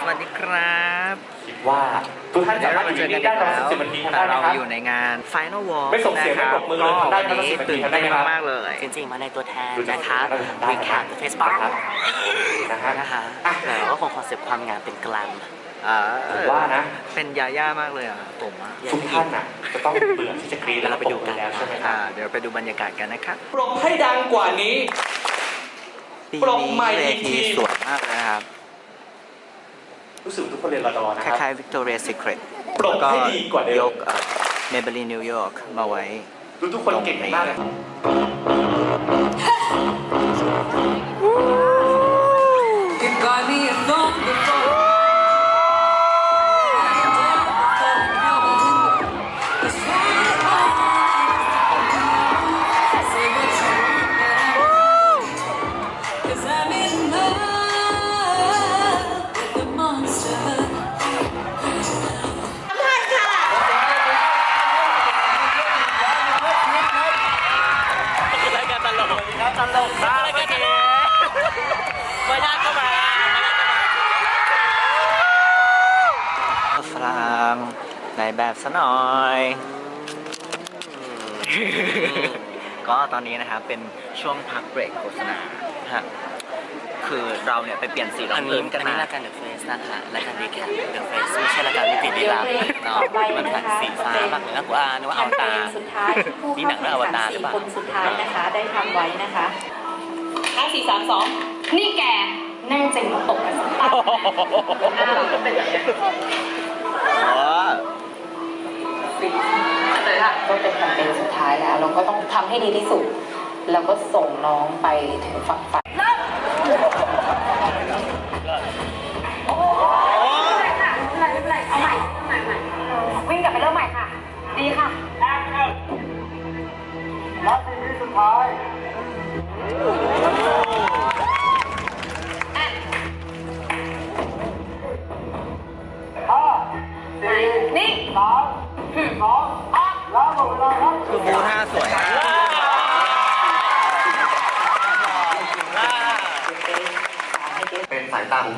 สวัสดีครับคิดว่าทุกท่านเดี๋ยสาวมารเราถอยู่มาเจอที่กันนี่อีได้กประมาแล้วณสิบนาทีทำได้ไหมเราครับอยู่ในงาน Final Walk ไม่ส่งเสียงนะครับไม่ปรบมือเลยก็ทำได้วันนี้ประมาณ10ตื่นเต้นนาทีทำได้ไหมครับมากๆเลย จริงๆ มาในตัวแทนดูจากนะคะได้ได้รีแคปเฟซบุ๊กครับนะฮะนะคะอะแต่ก็คงคอนเซ็ปต์ความงามเป็นกลางอ่าผมว่านะ เป็นยาย่ามากเลยอะผมอะทุกท่านน่ะจะต้องเบื่อที่จะกรี๊ดแล้วไปดูกันแล้วใช่ไหมคอ่ารับเดี๋ยวไปดูบรรยากาศกันนะครับปรบให้ดังกว่านี้ปีปรบนี้ใหม่เวอีกทีทีสวยมากเลยนะครับ รู้สึกทุกคนเรียนรอดอนะคครับล้ายๆ Victoria Secret ปรบให้ดีกว่าเดิมยกเมเบลีนนิวยอร์กมาไว้ ดูทุกคนเก่งมากเลย ก็ตอนนี้นะครับเป็นช่วงพักเบรกโฆษณาฮะคือเราเนี่ยไปเปลี่ยนสีรออังนนี้พื้นกันอันนี้มา รายการเดอะเฟสนะคะรายการรีแคปเดอะเฟสไม่ใช่รายการวิถีลีลาเนาะมันแผ่นสีฟ้ามากเลยนะกูอ่านนึกว่าอวตาร สุดท้ายผู้นี่หนังเรื่องอวตารหรือเปล่า คนสุดท้ายนะคะ ได้ทำไว้นะคะห้าสี่สามสองนี่แกแน่จริงมาตกกันสักตั้งก็เป็นแบบนี้อ๋อ เลยค่ะก็เป็นแคมเปญสุดท้ายแล้ว เราก็ต้องทำให้ดีที่สุด แล้วก็ส่งน้องไปถึงฝั่งฝันวิ่งกลับไปเริ่มใหม่ค่ะ ดีค่ะนี่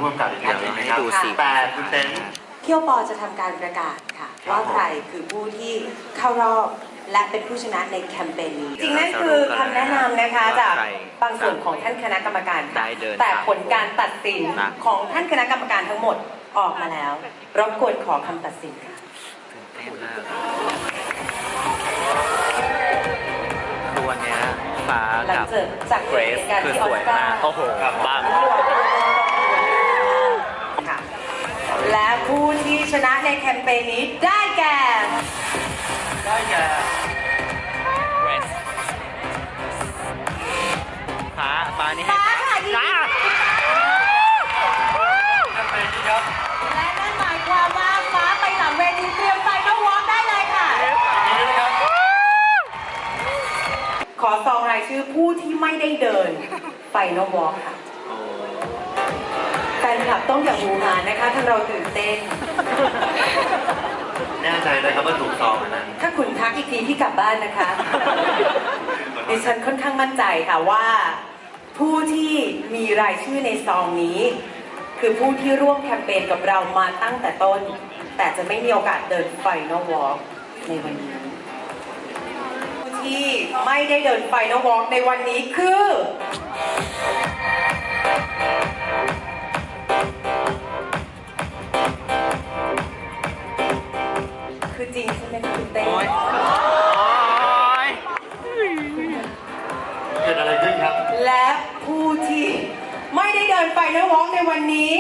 เป็นสายตาของผู้กำกับอีกอย่างหนึงนะครับเดี๋ยวให้ดูสิแต่คุณเต้น เที่ยวปอจะทำการประกาศค่ะว่าใครคือผู้ที่เข้ารอบและเป็นผู้ชนะในแคมเปญนี้ จริงนั่นคือคำแนะนำนะคะจากบางส่วนของท่านคณะกรรมการค่ะได้เดินแต่ผลการตัดสินนะ ของท่านคณะกรรมการทั้งหมดออกมาแล้วรบกวนขอคำตัดสินค่ะตื่นเต้นมากคือวันเนี้ยฟ้าหลังกับจากจากเกรซการคือที่สออวยสการมาก์โอ้โหบังค่ะ และผู้ที่ชนะในแคมเปญนี้ได้แก่ ได้แก่เกรซฟ้าฟ้านี่ให้ฟ้าค่ะยินดี ฟ้าและนั่นหมายความว่าฟ้าไปหลังเวทีเตรียมไฟก็วอล์กได้เลยค่ะขอซองรายชื่อผู้ที่ไม่ได้เดินไฟนอลวอล์กค่ะแฟ นคลับต้องอย่าหูหานะคะ ถ้าเราตื่นเต้น แน่ใจเลยครับว่าถูกซองอันนั้นถ้าคุณทักอีกทีที่กลับบ้านนะคะ ดิฉันค่อนข้างมั่นใจค่ะว่า ผู้ที่มีรายชื่อในซองนี้ คือผู้ที่ร่วมแคมเปญกับเรามาตั้งแต่ต้น แต่จะไม่มีโอกาสเดินไฟนอลวอล์กในวันนี้ผู้ที่ไม่ได้เดินไฟนอลวอล์กในวันนี้คือ คือจริงใช่ไหมคะคุณเต้โอ้ยโอ้ยเกิดอะไรขึ้นครับ และผู้ที่ไม่ได้เดินไฟนอลวอล์กในวันนี้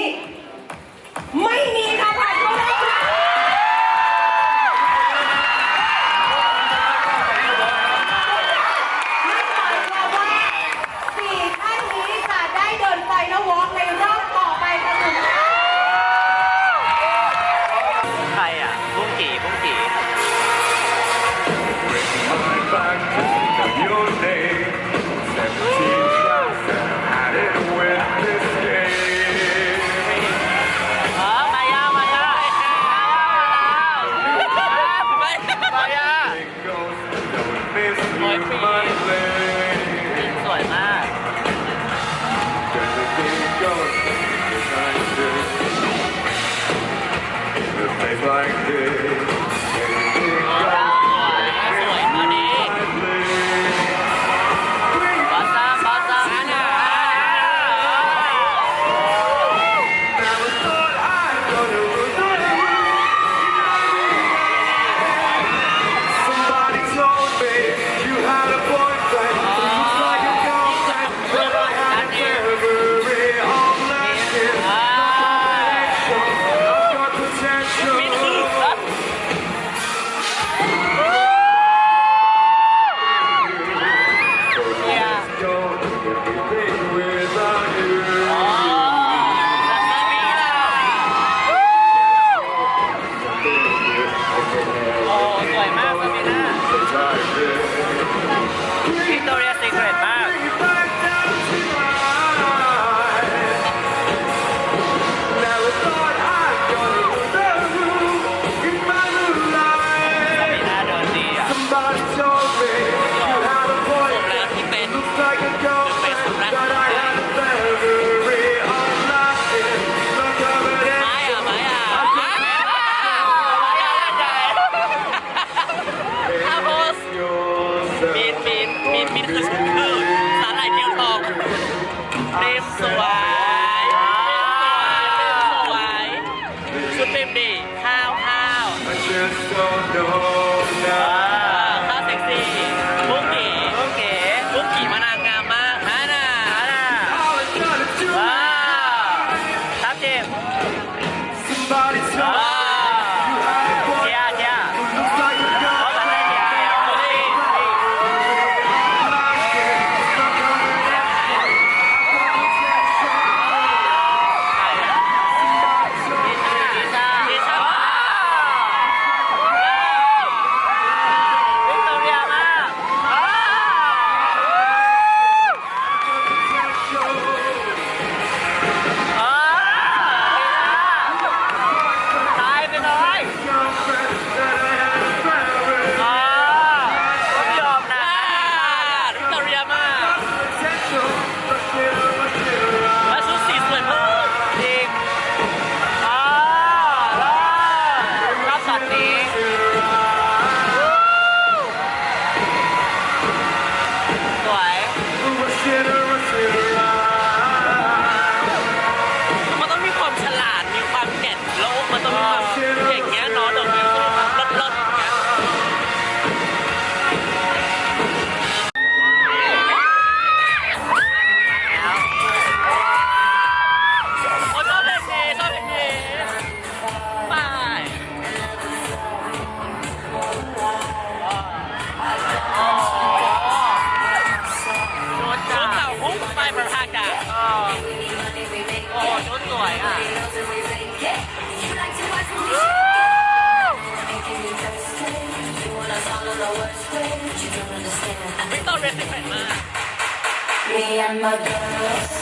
I am a girl.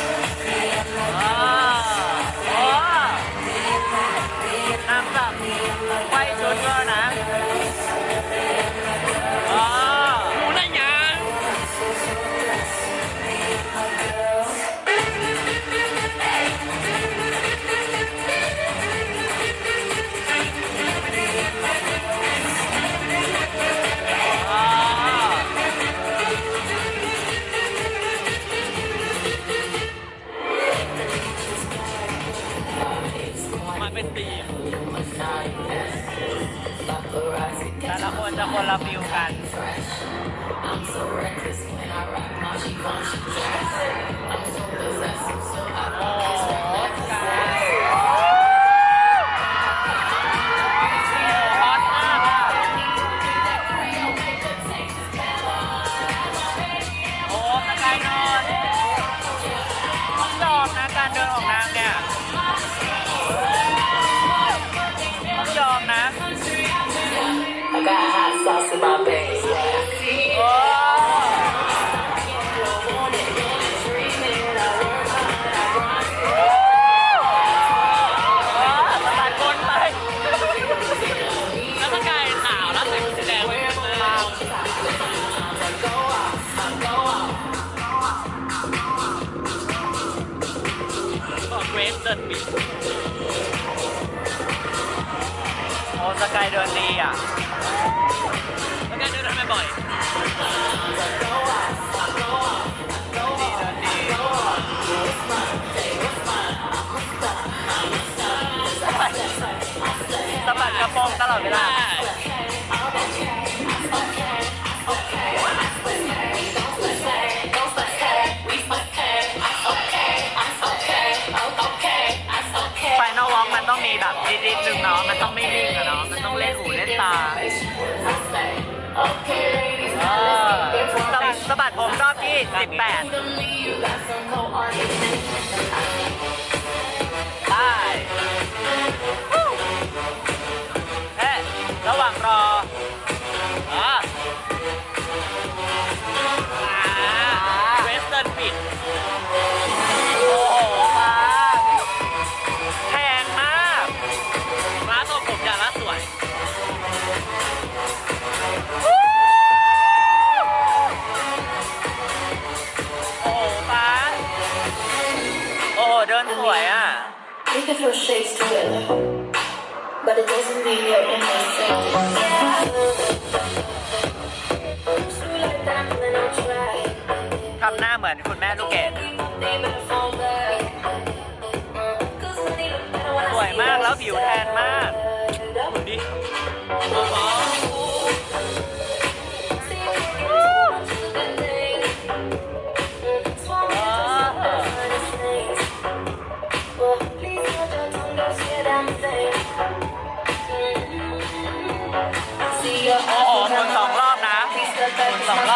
คนจ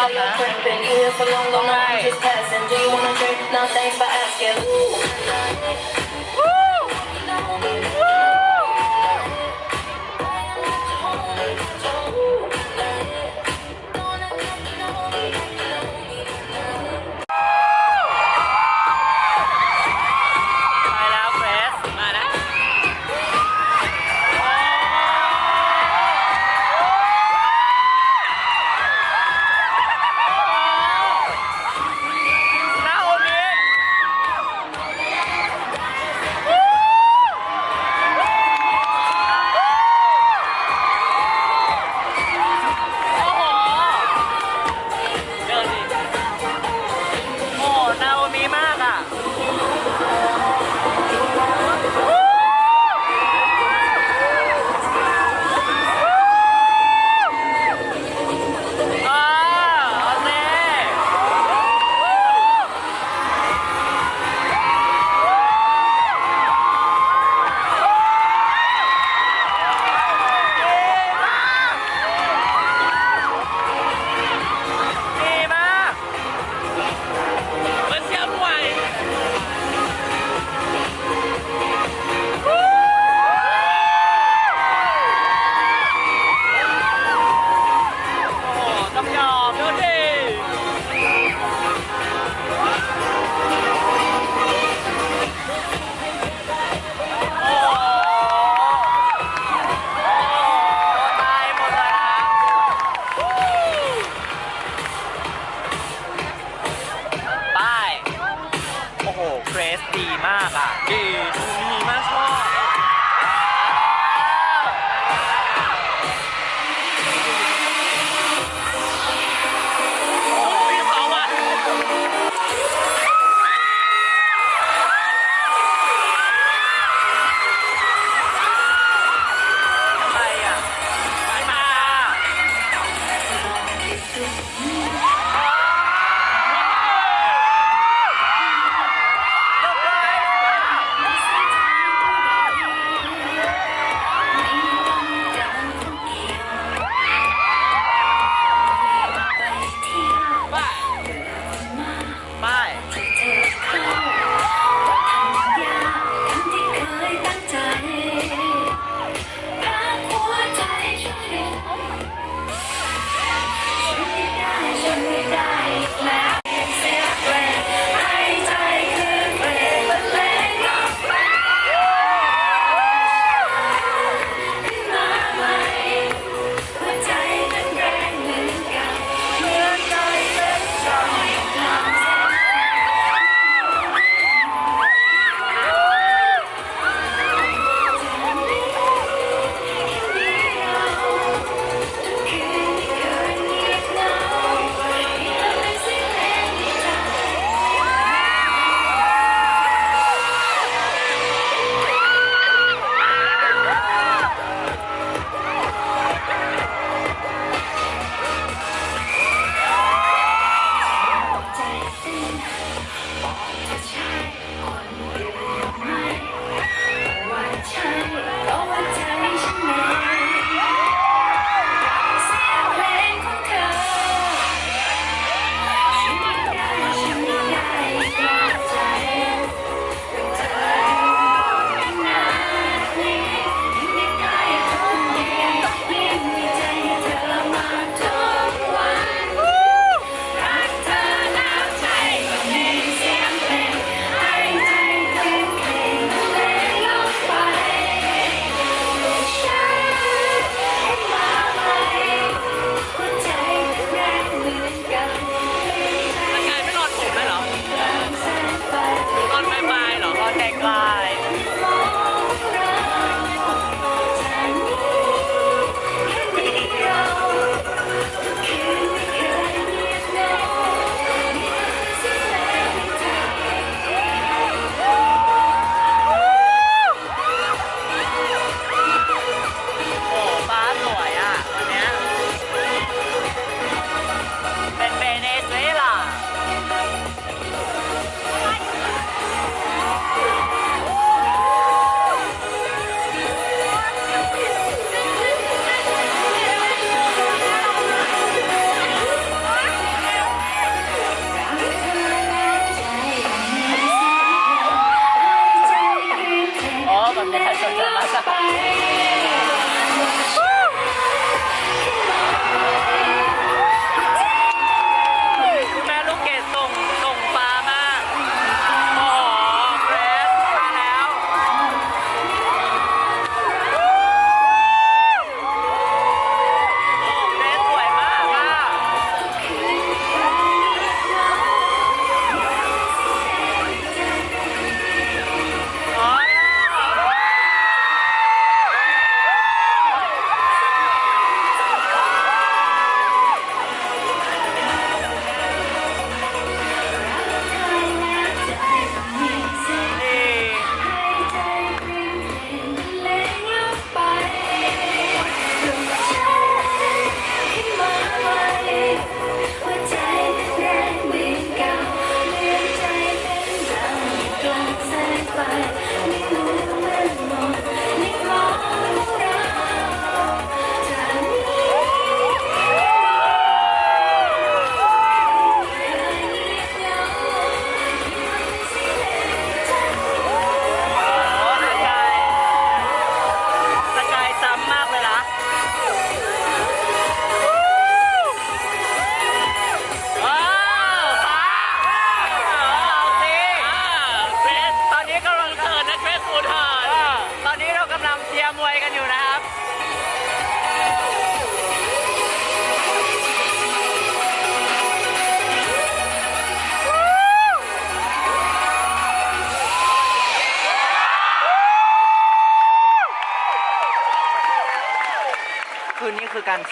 body I'm cramping. Here for long, long, right. Just passing. Do you wanna drink? No, thanks for asking. Ooh.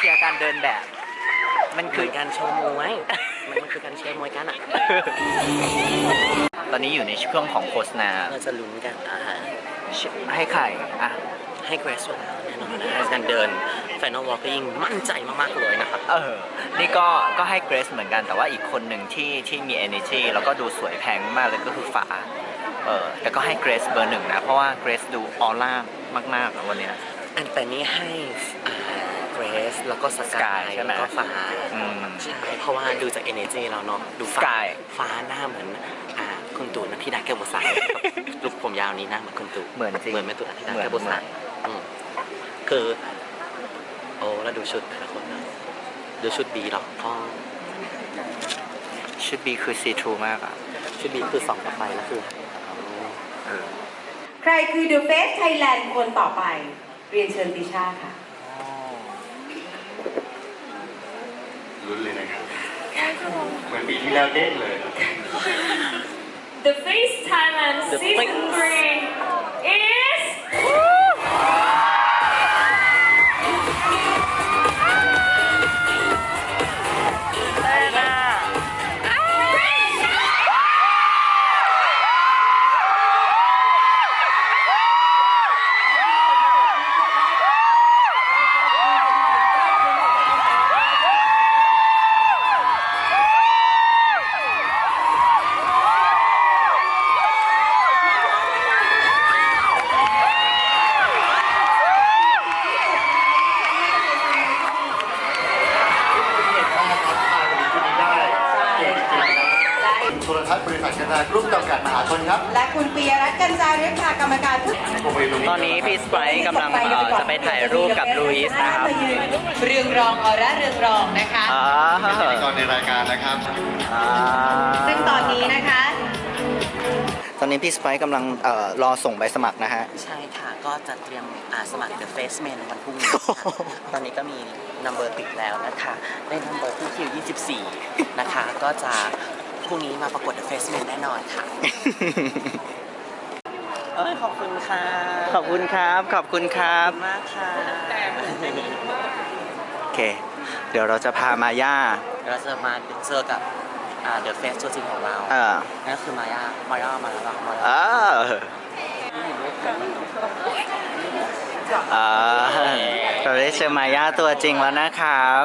ชียร์การเดินแบบ มันคืคืออการโชว์มวยมันมันคือการเชียร์มวยกันอะ ตอนนี้อยู่ในช่วงของโฆษณาเราจะลุ้นกันอ่าฮะให้ใครอะ ให้เกรสอยู่แล้วแน่นอนนะฮะการเดินไฟนอลวอลก็ยิ่งมั่นใจมากๆเลยนะครับ เออ นี่ก็ก็ให้เกรซเหมือนกันแต่ว่าอีกคนหนึ่งที่ที่มี energy แล้วก็ดูสวยแพงมากเลยก็คือฟ้าเออแต่ก็ให้เกรซเบอร์หนึ่งนะ เพราะว่าเกรซดูออร่ามากๆอะวันเนี้ยอันแต่นี้ให้ เกรสแล้วก็สกายใช่ไหมแล้วก็ฟ้าอืมใช่เพราะว่าดูจาก energy แล้วเนาะดูฟ้า Sky ฟ้าหน้าเหมือนอ่าคุณตู่นันทิดาแก้วบัวสายลูกผมยาวนี้หน้าเหมือนคุณตู่เหมือนจริงเหมือนแม่ตู่นันทิดาเหมือนแก้วบัวสายอืมคือ โอ้แล้วดูชุดแต่ละคนนะดูชุดบีหรอกพ่อชุดบีคือซีทรูมากอะชุดบีคือสองต่อไปแล้วคือเออใครคือ The Face Thailand คนต่อไป เรียนเชิญติชาค่ะ ลุ้นเลยนะครับเหมือนปีที่แล้วเด้งเลย The Face Thailand The Season Face. 3 รทัศน์บริษัทกันดากรุ๊ปจำกัดมหาชนครับ และคุณปียรัตน์กัญจาเรียกค่ะกรรมการผู้ผมไปตรงนี้ตอนนี้พี่สไปร์กำลังเอ่อจะไปถ่ายรูปกับลุยส์นะครับ มายืนเรืองรองออร่าเรืองรองนะคะ อ่าเป็นพิธีกรในรายการนะครับ อ่าซึ่งตอนนี้นะคะ ตอนนี้พี่สไปร์กำลังเอ่อรอส่งใบสมัครนะฮะ ใช่ค่ะ ก็จะเตรียมอ่าสมัคร The Face Man วันพรุ่งนี้ค่ะตอนนี้ก็มีนัมเบอร์ติดแล้วนะคะ ได้นัมเบอร์ที่คิว 24 นะคะ ก็จะพ รุ่งนี้มาประกวด The Face Man แน่นอนค่ะ เอ้ยขอบคุณค่ะขอบคุณครับ ขอบคุณครัขบอบคุณมากค่ะโอเค เดี๋ยวเราจะพามาย่า เดี๋ยวเราจะมาเจอกับอ่า The Face ตัวจริงของเราเออนั่นก็คือมายา มายามาแล้วมาเอแล้วอเออเราได้เจอมาย่าตัวจริงแล้วนะครับ